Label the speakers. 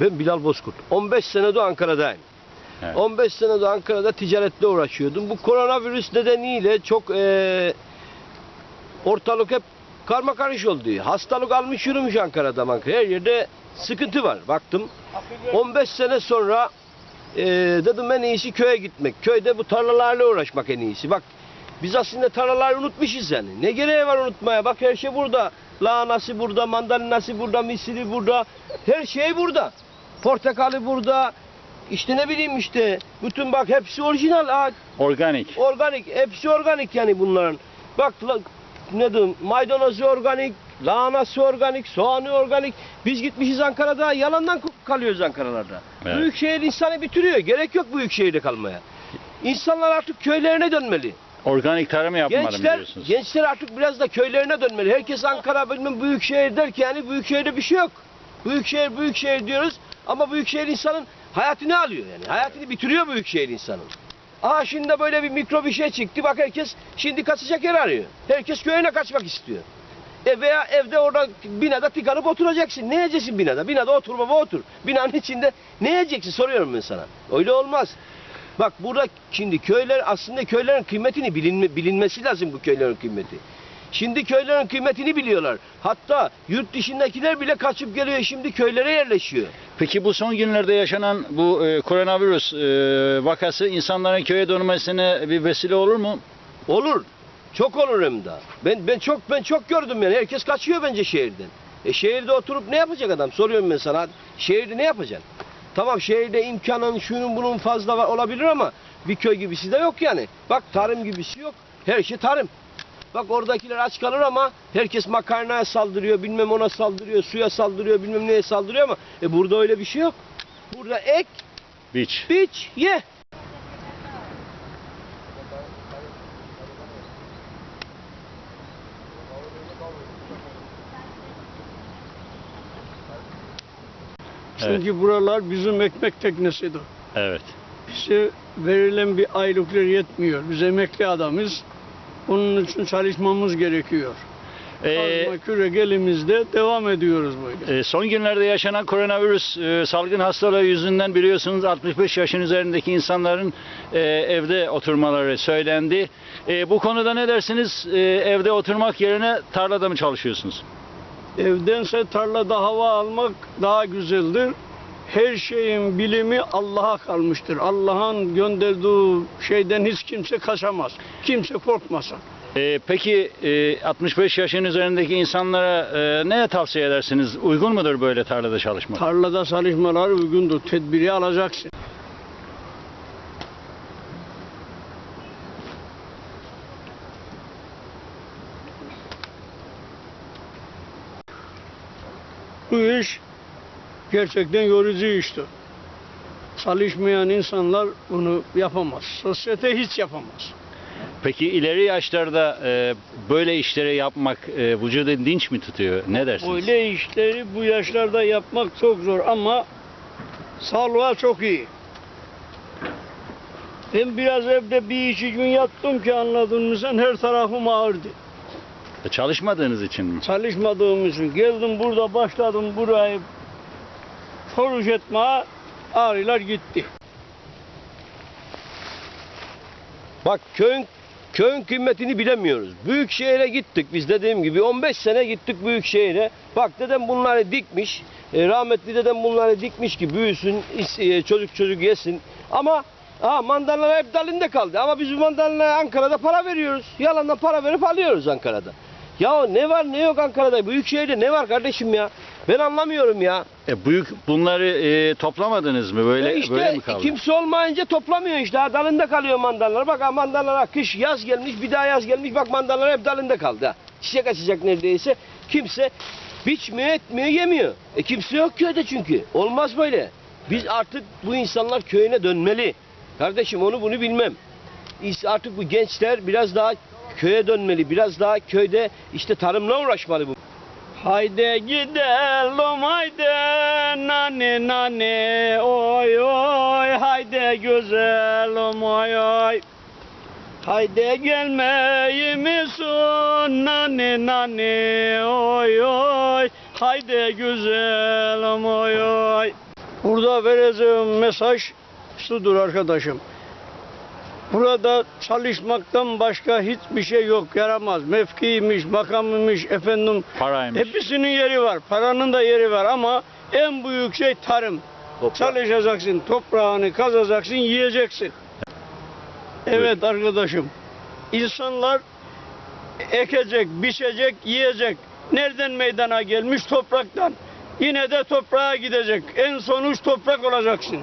Speaker 1: Ben Bilal Bozkurt. 15 senedir Ankara'dayım.
Speaker 2: Evet.
Speaker 1: 15 senedir Ankara'da ticaretle uğraşıyordum. Bu koronavirüs nedeniyle çok eee, ortalık hep karma karış oldu. Hastalık almış yürümüş Ankara'da Ankara. Her yerde sıkıntı var. Baktım. 15 sene sonra eee, dedim en iyisi köye gitmek. Köyde bu tarlalarla uğraşmak en iyisi. Bak biz aslında tarlaları unutmuşuz yani. Ne gereği var unutmaya? Bak her şey burada. Lahanası burada, mandalinası burada, misiri burada. Her şey burada. Portakalı burada. İşte ne bileyim işte. Bütün bak hepsi orijinal. Aa,
Speaker 2: Organik.
Speaker 1: organik. Hepsi organik yani bunların. Bak la- ne diyeyim maydanozu organik, lahanası organik, soğanı organik. Biz gitmişiz Ankara'da yalandan kalıyoruz Ankara'larda.
Speaker 2: Evet.
Speaker 1: Büyükşehir insanı bitiriyor. Gerek yok büyük şehirde kalmaya. İnsanlar artık köylerine dönmeli.
Speaker 2: Organik tarım yapmalı
Speaker 1: Gençler,
Speaker 2: diyorsunuz.
Speaker 1: gençler artık biraz da köylerine dönmeli. Herkes Ankara bilmem büyük şehir der ki yani büyük şehirde bir şey yok. Büyük şehir büyük şehir diyoruz ama büyük şehir insanın hayatını alıyor yani. Hayatını bitiriyor büyük şehir insanın. Aa şimdi böyle bir mikro bir şey çıktı. Bak herkes şimdi kaçacak yer arıyor. Herkes köyüne kaçmak istiyor. E veya evde orada binada tıkanıp oturacaksın. Ne yiyeceksin binada? Binada otur baba otur. Binanın içinde ne yiyeceksin soruyorum ben sana. Öyle olmaz. Bak burada şimdi köyler aslında köylerin kıymetini bilinme, bilinmesi lazım bu köylerin kıymeti. Şimdi köylerin kıymetini biliyorlar. Hatta yurt dışındakiler bile kaçıp geliyor şimdi köylere yerleşiyor.
Speaker 2: Peki bu son günlerde yaşanan bu e, koronavirüs e, vakası insanların köye dönmesine bir vesile olur mu?
Speaker 1: Olur. Çok olur hem de. Ben ben çok ben çok gördüm yani. Herkes kaçıyor bence şehirden. E şehirde oturup ne yapacak adam? Soruyorum ben sana. Şehirde ne yapacaksın? Tamam şehirde imkanın şunun bunun fazla var, olabilir ama bir köy gibisi de yok yani. Bak tarım gibisi yok. Her şey tarım. Bak oradakiler aç kalır ama herkes makarnaya saldırıyor, bilmem ona saldırıyor, suya saldırıyor, bilmem neye saldırıyor ama e burada öyle bir şey yok. Burada ek,
Speaker 2: Biç.
Speaker 1: biç, ye.
Speaker 3: Çünkü buralar bizim ekmek teknesidir.
Speaker 2: Evet.
Speaker 3: Bize verilen bir aylıklar yetmiyor. Biz emekli adamız. Bunun için çalışmamız gerekiyor.
Speaker 2: Ee,
Speaker 3: Kazma kürek elimizde devam ediyoruz böyle.
Speaker 2: e, son günlerde yaşanan koronavirüs e, salgın hastalığı yüzünden biliyorsunuz 65 yaşın üzerindeki insanların e, evde oturmaları söylendi. E, bu konuda ne dersiniz? E, evde oturmak yerine tarlada mı çalışıyorsunuz?
Speaker 3: Evdense tarlada hava almak daha güzeldir. Her şeyin bilimi Allah'a kalmıştır. Allah'ın gönderdiği şeyden hiç kimse kaçamaz. Kimse korkmasın.
Speaker 2: E, peki e, 65 yaşın üzerindeki insanlara e, ne tavsiye edersiniz? Uygun mudur böyle tarlada çalışmak?
Speaker 3: Tarlada çalışmalar uygundur. Tedbiri alacaksın. Bu iş gerçekten yorucu iştir. Çalışmayan insanlar bunu yapamaz. Sosyete hiç yapamaz.
Speaker 2: Peki ileri yaşlarda e, böyle işleri yapmak e, vücudu dinç mi tutuyor? Ne dersiniz?
Speaker 3: Böyle işleri bu yaşlarda yapmak çok zor ama sağlığa çok iyi. Ben biraz evde bir iki gün yattım ki anladın mı sen her tarafım ağrıdı.
Speaker 2: E, Çalışmadığınız için mi?
Speaker 3: Çalışmadığım için geldim burada başladım burayı koruş etmeye ağrılar gitti.
Speaker 1: Bak köyün köyün kıymetini bilemiyoruz. Büyük şehire gittik biz dediğim gibi 15 sene gittik büyük şehire. Bak dedem bunları dikmiş. E, rahmetli dedem bunları dikmiş ki büyüsün, e, çocuk çocuk yesin. Ama ha mandalina hep dalında kaldı. Ama biz bu mandalinaya Ankara'da para veriyoruz. Yalandan para verip alıyoruz Ankara'da. Ya ne var ne yok Ankara'da? Büyük şehirde ne var kardeşim ya? Ben anlamıyorum ya.
Speaker 2: E, büyük bunları e, toplamadınız mı? Böyle
Speaker 1: E işte
Speaker 2: böyle mi kaldı?
Speaker 1: kimse olmayınca toplamıyor işte. Ha, dalında kalıyor mandallar. Bak ha, mandallara kış yaz gelmiş bir daha yaz gelmiş. Bak mandallar hep dalında kaldı. Ha. Çiçek açacak neredeyse. Kimse biçmiyor etmiyor yemiyor. E kimse yok köyde çünkü. Olmaz böyle. Biz artık bu insanlar köyüne dönmeli. Kardeşim onu bunu bilmem. İs- Artık bu gençler biraz daha köye dönmeli. Biraz daha köyde işte tarımla uğraşmalı bu.
Speaker 3: Haydi gidelim haydi nane nane oy oy haydi güzelim oy oy. Haydi gelmeyi misin nane nane oy oy haydi güzelim oy oy. Burada vereceğim mesaj şudur arkadaşım. Burada çalışmaktan başka hiçbir şey yok, yaramaz. Mevkiymiş, makamıymış, efendim
Speaker 2: Paraymış.
Speaker 3: hepsinin yeri var. Paranın da yeri var ama en büyük şey tarım.
Speaker 1: Toprak.
Speaker 3: Çalışacaksın, toprağını kazacaksın, yiyeceksin. Evet arkadaşım. İnsanlar ekecek, biçecek, yiyecek. Nereden meydana gelmiş? Topraktan. Yine de toprağa gidecek. En sonuç toprak olacaksın.